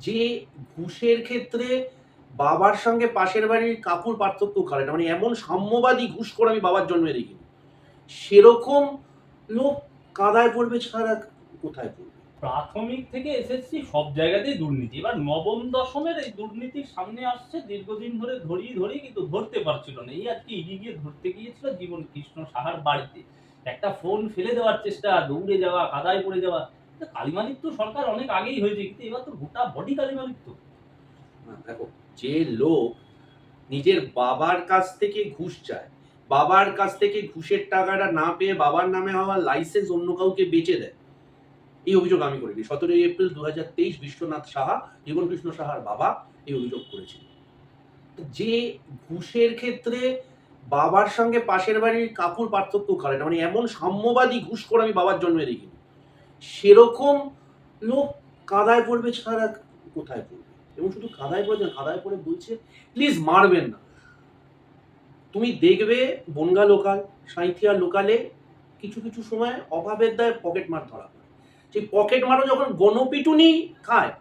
যে ঘুষের ক্ষেত্রে বাবার সঙ্গে পাশের বাড়ির কাকুর পার্থক্য করে না মানে এমন সাম্যবাদী ঘুষ করে আমি বাবার জন্মে দেখিনি। সেরকম লোক কাদায় পড়বে, ছাড়া কোথায় পড়বে? প্রাথমিক থেকে এসএসসি সব জায়গাতেই দুর্নীতি। এবার নবম দশমের এই দুর্নীতির সামনে আসছে, দীর্ঘদিন ধরে ধরিয়ে ধরেই কিন্তু ধরতে পারছিল না। এই আজকে ইডি গিয়ে ধরতে গিয়েছিল জীবন কৃষ্ণ সাহার বাড়িতে। একটা ফোন ফেলে দেওয়ার চেষ্টা, দৌড়ে যাওয়া, কাদায় পড়ে যাওয়া কালিমালিক তো সরকার অনেক আগেই হয়েছে, কিন্তু এবার তো গোটা বডি কালিমালিক তো দেখো, যে লোক নিজের বাবার কাছ থেকে ঘুষ চায়, বাবার কাছ থেকে ঘুষের টাকাটা না পেয়ে বাবার নামে হওয়া লাইসেন্স অন্য কাউকে বেচে দেয়, এই অভিযোগ আমি করিনি। সতেরোই এপ্রিল দু হাজার তেইশ বিশ্বনাথ সাহা, জীবনকৃষ্ণ সাহার বাবা এই অভিযোগ করেছিল যে ঘুষের ক্ষেত্রে বাবার সঙ্গে পাশের বাড়ির কাকুর পার্থক্য না মানে এমন সাম্যবাদী ঘুষ করে আমি বাবার জন্মে দেখিনি। সেরকম লোক কাদায় পড়বে ছাড়া কোথায় পড়বে? এবং শুধু কাদায় পড়ে না, কাদায় পড়ে বলছে প্লিজ মারবেন না। তুমি দেখবে বনগা লোকাল, সাঁইথিয়া লোকালে কিছু কিছু সময় অভাবের দায় পকেট মার ধরা পড়ে। সেই পকেট মারও যখন গণপিটুনি খায়,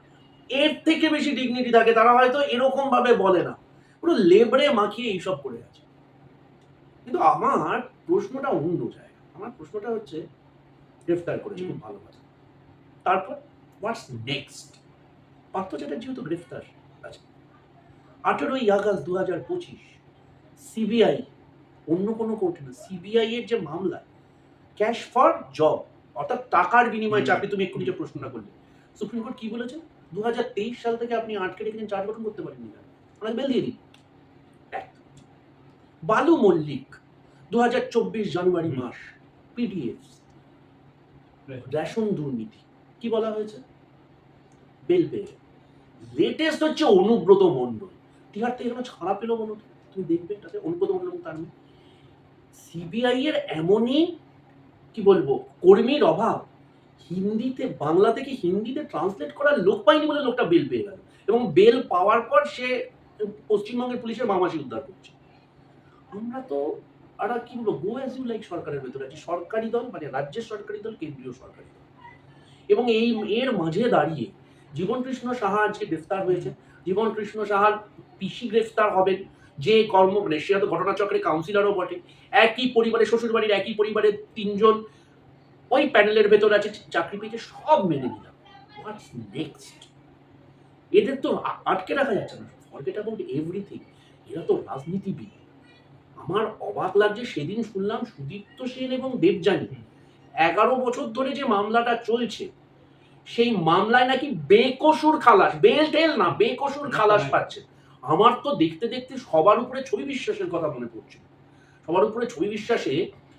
এর থেকে বেশি ডিগনিটি থাকে। তারা হয়তো এরকম ভাবে বলে না। পুরো লেবড়ে মাখিয়ে এইসব করে আছে। কিন্তু আমার প্রশ্নটা অন্য জায়গা আমার প্রশ্নটা হচ্ছে গ্রেফতার করেছে খুব ভালো কথা। তারপর হোয়াটস নেক্সট পার্থ চ্যাটার্জিও তো গ্রেফতার আছে। আঠেরোই আগস্ট দু হাজার পঁচিশ সিবিআই অন্য কোনো কোর্টে না সিবিআই এর যে মামলা ক্যাশ ফর জব অর্থাৎ টাকার বিনিময়ে। চাকরি তুমি এক্ষুনি যে প্রশ্নটা করলে। সুপ্রিম কোর্ট কি বলেছে? দু হাজার তেইশ সাল থেকে আপনি আটকে রেখেছেন চার্জ গঠন করতে পারেননি ওনাকে বেল দিয়ে দিন। বালু মল্লিক দু হাজার চব্বিশ জানুয়ারি মাস পিডিএফ রেশন দুর্নীতি। কি বলা হয়েছে? বেল পেয়ে লেটেস্ট হচ্ছে অনুব্রত মণ্ডল। তিহার থেকে কেন ছাড়া পেল বলো তুমি দেখবে তাতে অনুব্রত মণ্ডল তার সিবিআই এর এমনই, কি বলব, কর্মীর অভাব। হিন্দিতে, বাংলা থেকে হিন্দিতে ট্রান্সলেট করার লোক পায়নি বলে লোকটা বেল পেয়ে গেল। এবং বেল পাওয়ার পর সে পশ্চিমবঙ্গের পুলিশের মামাসি উদ্ধার করছে। আমরা তো আর কি বলব গো অ্যাজ ইউ লাইক সরকারের ভেতরে আছে সরকারি দল মানে রাজ্যের সরকারি দল, কেন্দ্রীয় সরকারি দল। এবং এই, এর মাঝে দাঁড়িয়ে জীবন কৃষ্ণ সাহা আজকে গ্রেফতার হয়েছে। জীবন কৃষ্ণ সাহার পিসি গ্রেফতার হবেন, যে কর্ম সে হয়তো ঘটনাচক্রে কাউন্সিলরও বটে। একই পরিবারে শ্বশুর বাড়ির একই পরিবারের তিনজন ওই প্যানেলের ভেতর আছে, চাকরি পেয়েছে, সব মেনে নিলাম। হোয়াটস নেক্সট এদের তো আটকে রাখা যাচ্ছে না। ফরগেট অ্যাবাউট এভরিথিং এরা তো রাজনীতিবিদ। আমার অবাক লাগছে সেদিন শুনলাম সুদীপ্ত সেন এবং দেবযানী। এগারো বছর ধরে যে মামলাটা চলছে সেই মামলায় নাকি বেকসুর খালাস বেল টেল না বেকসুর খালাস পাচ্ছে। আমার তো দেখতে দেখতে সবার উপরে ছবি বিশ্বাসের কথা মনে পড়ছে। সবার উপরে ছবি বিশ্বাসে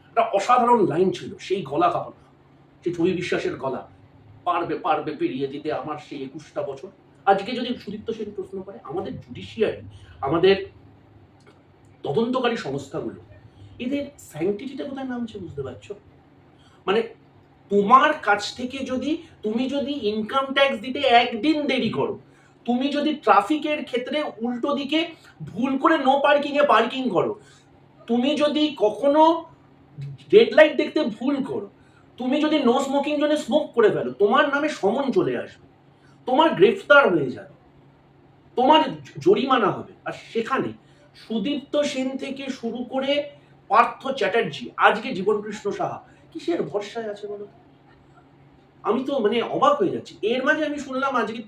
একটা অসাধারণ লাইন ছিল সেই গলা কাপড় সেই ছবি বিশ্বাসের গলা পারবে পারবে পেরিয়ে দিতে আমার সেই একুশটা বছর। আজকে যদি সুদীপ্ত সেন প্রশ্ন করে আমাদের জুডিশিয়ারি আমাদের তদন্তকারী সংস্থাগুলো। এদের স্যাংটিটিটা কোথায় নামছে বুঝতে পারছ? মানে তোমার কাছ থেকে যদি, তুমি যদি ইনকাম ট্যাক্স দিতে একদিন দেরি করো, তুমি যদি ট্রাফিকের ক্ষেত্রে উল্টো দিকে ভুল করে নো পার্কিং এ পার্কিং করো, তুমি যদি কখনো রেড লাইট দেখতে ভুল করো, তুমি যদি নো স্মোকিং জোনে স্মোক করে ফেলো, তোমার নামে সমন চলে আসবে, তোমার গ্রেফতার হয়ে যাবে, তোমার জরিমানা হবে। আর সেখানে সুদীপ্ত সেন থেকে শুরু করে পার্থ চ্যাটার্জি আজকে জীবনকৃষ্ণ সাহা কিসের ভরসায় আছে বলো আমি তো মানে অবাক হয়ে যাচ্ছি। এর মাঝে আমি শুনলাম আজকে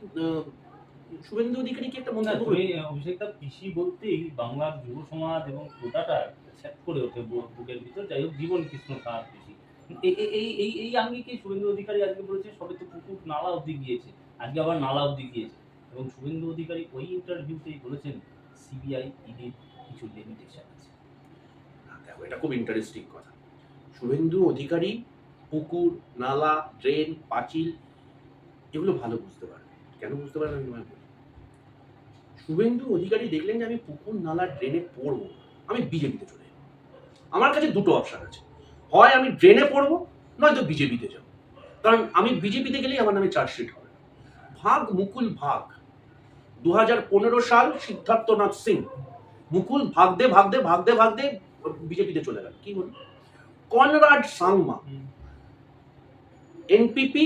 শুভেন্দু অধিকারী কি একটা মন্তব্য। অভিষেকটা পিসি বলতেই বাংলার যুব সমাজ এবং গোটাটা সেট করে ওঠে বুকের ভিতর। যাই হোক জীবন কৃষ্ণ সাহার পিসি এই এই- এই এই এই আঙ্গিকে শুভেন্দু অধিকারী আজকে বলেছে? সবে তো পুকুর নালা অব্দি গিয়েছে আজকে আবার নালা অব্দি গিয়েছে। এবং শুভেন্দু অধিকারী ওই ইন্টারভিউতেই বলেছেন সিবিআই ইডির কিছু লিমিটেশন আছে। দেখো, এটা খুব ইন্টারেস্টিং কথা। শুভেন্দু অধিকারী, পুকুর, নালা ড্রেন পাঁচিল, এগুলো ভালো বুঝতে পারবে। কেন বুঝতে পারবে আমি বলি। শুভেন্দু অধিকারী দেখলেন যে আমি পুকুর, নালা ড্রেনে পড়ব আমি বিজেপিতে চলে যাব। আমার কাছে দুটো অপশন আছে। হয় আমি ড্রেনে পড়ব, নয়তো বিজেপিতে যাব। কারণ আমি বিজেপিতে গেলেই আমার নামে চার্জশিট হবে। ভাগ, মুকুল ভাগ। দু সাল সিদ্ধার্থনাথ সিং মুকুল ভাগদে ভাগদে ভাগদে ভাগদে বিজেপিতে চলে গেল। কি হলো Conrad Sangma, NPP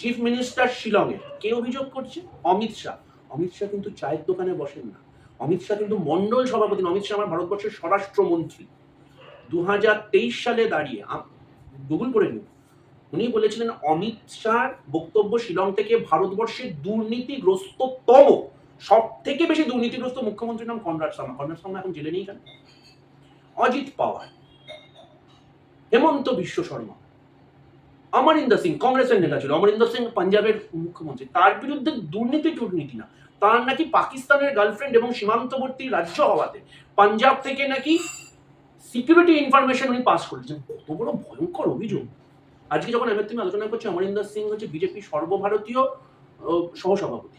chief minister শিলংয়ে, কে অভিযোগ করছে? অমিত শাহ। অমিত শাহ কিন্তু চায়ের দোকানে বসেন না। অমিত শাহ কিন্তু মন্ডল সভাপতি অমিত শাহ আমার ভারতবর্ষের স্বরাষ্ট্রমন্ত্রী। দু হাজার তেইশ সালে দাঁড়িয়ে গুগল করে নিন। উনি বলেছিলেন, অমিত শাহর বক্তব্য শিলং থেকে ভারতবর্ষের দুর্নীতিগ্রস্ততম। সব থেকে বেশি দুর্নীতিগ্রস্ত মুখ্যমন্ত্রীর নাম কনরাড শর্মা। কনরাড শর্মা এখন জেলে নেই কেন? অজিত পাওয়ার, হেমন্ত বিশ্ব শর্মা, অমরিন্দর সিং, কংগ্রেসের নেতা ছিল। অমরিন্দর সিং পাঞ্জাবের মুখ্যমন্ত্রী। তার বিরুদ্ধে দুর্নীতি দুর্নীতি না। তার নাকি পাকিস্তানের গার্লফ্রেন্ড এবং সীমান্তবর্তী রাজ্য হওয়াতে পাঞ্জাব থেকে নাকি সিকিউরিটি ইনফরমেশন উনি পাস করেছেন। কত বড় ভয়ঙ্কর অভিযোগ। আজকে যখন এবার তুমি আলোচনা করছ, অমরিন্দর সিং হচ্ছে বিজেপি সর্বভারতীয় সহসভাপতি।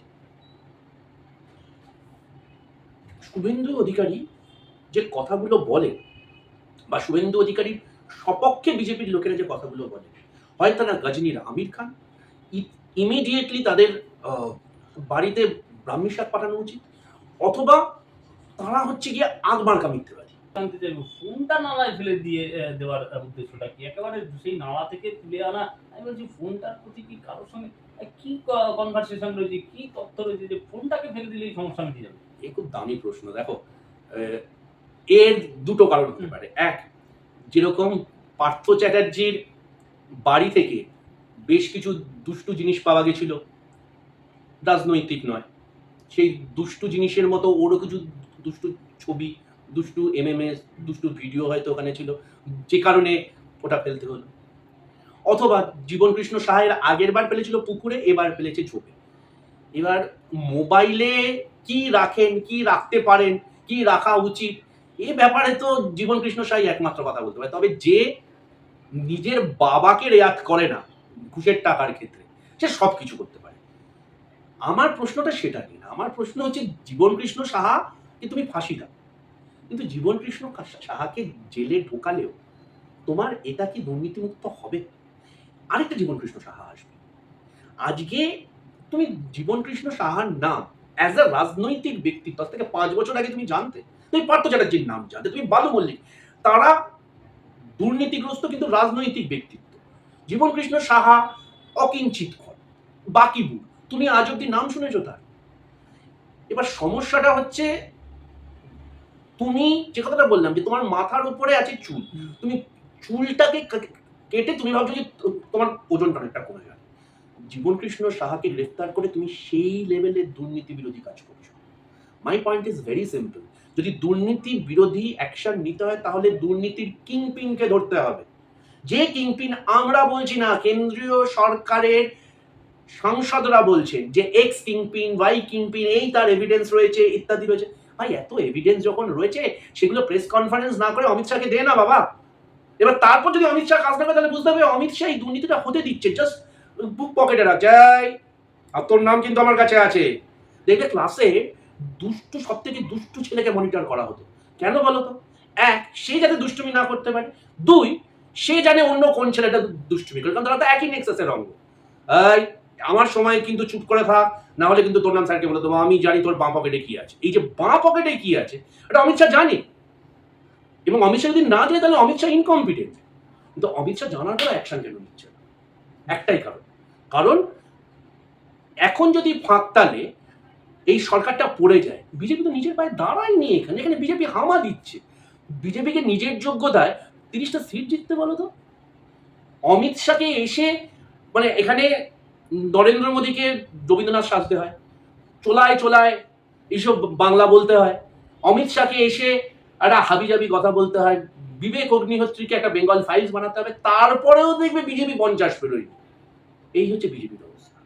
শুভেন্দু অধিকারী যে কথাগুলো বলে বা শুভেন্দু অধিকারীর সপক্ষে বিজেপির লোকেরা যে কথাগুলো বলে, হয় তারা গজনীর আমির খান ইমিডিয়েটলি তাদের বাড়িতে ব্রাহ্মী শাক পাঠানো উচিত, অথবা তারা হচ্ছে গিয়ে আগ মার্কা মিথ্যেবাদী ফোনটা নালায় ফেলে দিয়ে দেওয়ার উদ্দেশ্যটা কি? একেবারে সেই নালা থেকে তুলে আনা, আমি বলছি ফোনটার প্রতি কি কারোর সঙ্গে কি কনভারসেশন রয়েছে, কি তথ্য রয়েছে যে ফোনটাকে ফেলে দিলেই সমস্যা মিটে যাবে? এই খুব দামি প্রশ্ন দেখো এর দুটো কারণ হতে পারে। এক যেরকম পার্থ চ্যাটার্জির বাড়ি থেকে বেশ কিছু দুষ্টু জিনিস পাওয়া গেছিল রাজনৈতিক নয় সেই দুষ্টু জিনিসের মতো ওরও কিছু দুষ্টু ছবি দুষ্টু এমএমএস দুষ্টু ভিডিও হয়তো ওখানে ছিল যে কারণে ওটা ফেলতে হলো। অথবা জীবন কৃষ্ণ সাহের আগের বার ফেলেছিল পুকুরে এবার ফেলেছে ঝোপে। এবার মোবাইলে কি রাখেন, কি রাখতে পারেন, কি রাখা উচিত? এ ব্যাপারে তো জীবন কৃষ্ণ সাই একমাত্র কথা বলতে পারে। তবে যে নিজের বাবাকে রেয়াত করে না ঘুষের টাকার ক্ষেত্রে, সে সব কিছু করতে পারে। আমার প্রশ্নটা সেটা নিয়ে না। আমার প্রশ্ন হচ্ছে, জীবন কৃষ্ণ সাহাকে তুমি ফাঁসি দাও। কিন্তু জীবন কৃষ্ণ সাহাকে জেলে ঢোকালেও তোমার এটা কি দুর্নীতিমুক্ত হবে? আরেকটা জীবন কৃষ্ণ সাহা আসবে। আজকে তুমি জীবন কৃষ্ণ সাহার নাম অ্যাজ আ রাজনৈতিক ব্যক্তিত্ব আজ থেকে পাঁচ বছর আগে তুমি জানতে তুমি পার্থ চ্যাটার্জির নাম জানতে তুমি বালু মল্লিক। তারা দুর্নীতিগ্রস্ত কিন্তু রাজনৈতিক ব্যক্তিত্ব। জীবন কৃষ্ণ সাহা অকিঞ্চিত কর বাকি বুড়। তুমি আজ অব্দি নাম শুনেছো তার? এবার সমস্যাটা হচ্ছে তুমি যে কথাটা বললাম যে তোমার মাথার উপরে আছে চুল। তুমি চুলটাকে কেটে তুমি ভাবছ যে তোমার ওজনটা অনেকটা কমে যাবে জীবন কৃষ্ণ সাহাকে গ্রেফতার করে তুমি সেই লেভেলের দুর্নীতি বিরোধী কাজ করছ। My point is very simple যদি দুর্নীতি বিরোধী অ্যাকশন নিতে হয়, তাহলে দুর্নীতির কিংপিনকে ধরতে হবে। যে কিংপিন আমরা বলছি না, কেন্দ্রীয় সরকারের সাংসদরা বলছেন যে এক্স কিংপিন ওয়াই কিংপিন এই তার এভিডেন্স রয়েছে, ইত্যাদি রয়েছে। ভাই, এত এভিডেন্স যখন রয়েছে, সেগুলো প্রেস কনফারেন্স না করে অমিত শাহকে দে না বাবা। এবার তারপর যদি অমিত শাহ কাজ না করে, তাহলে বুঝতে হবে অমিত শাহ এই দুর্নীতিটা হতে দিচ্ছে। জাস্ট বুক পকেটে রাখ, যাই। আর তোর নাম কিন্তু আমার কাছে আছে। দেখবে ক্লাসে দুষ্টু সব থেকে দুষ্টু ছেলেকে মনিটর করা হতো। কেন বলো তো? এক, সে যাতে দুষ্টুমি না করতে পারে। দুই, সে জানে অন্য কোন ছেলেটা দুষ্টুমি করে, কারণ তারা তো একই নেক্সাসের অঙ্গ। আমার সময় কিন্তু চুপ করে থাক না হলে কিন্তু তোর নাম স্যারকে বলে দেবো, আমি জানি তোর বাঁ পকেটে কি আছে। এই যে বাঁ পকেটে কি আছে, এটা অমিত শাহ জানে। এবং অমিত শাহ যদি না জানে, তাহলে অমিত শাহ ইনকম্পিটেন্ট কিন্তু অমিত শাহ জানার পর অ্যাকশন কেন নিচ্ছে একটাই কারণ। কারণ এখন যদি ফাঁকতালে এই সরকারটা পড়ে যায়, বিজেপি তো নিজের পায়ে দাঁড়ায়নি এখানে। এখানে বিজেপি হামা দিচ্ছে। বিজেপিকে নিজের যোগ্যতায় তিরিশটা সিট জিততে বলো তো। অমিত শাহকে এসে মানে এখানে নরেন্দ্র মোদীকে রবীন্দ্রনাথ সাজতে হয়। চোলায় চোলায় এইসব বাংলা বলতে হয়। অমিত শাহকে এসে একটা হাবিজাবি কথা বলতে হয়। বিবেক অগ্নিহোত্রীকে একটা বেঙ্গল ফাইলস বানাতে হবে। তারপরেও দেখবে বিজেপি পঞ্চাশ পেরোয় এই হচ্ছে বিজেপির অবস্থা।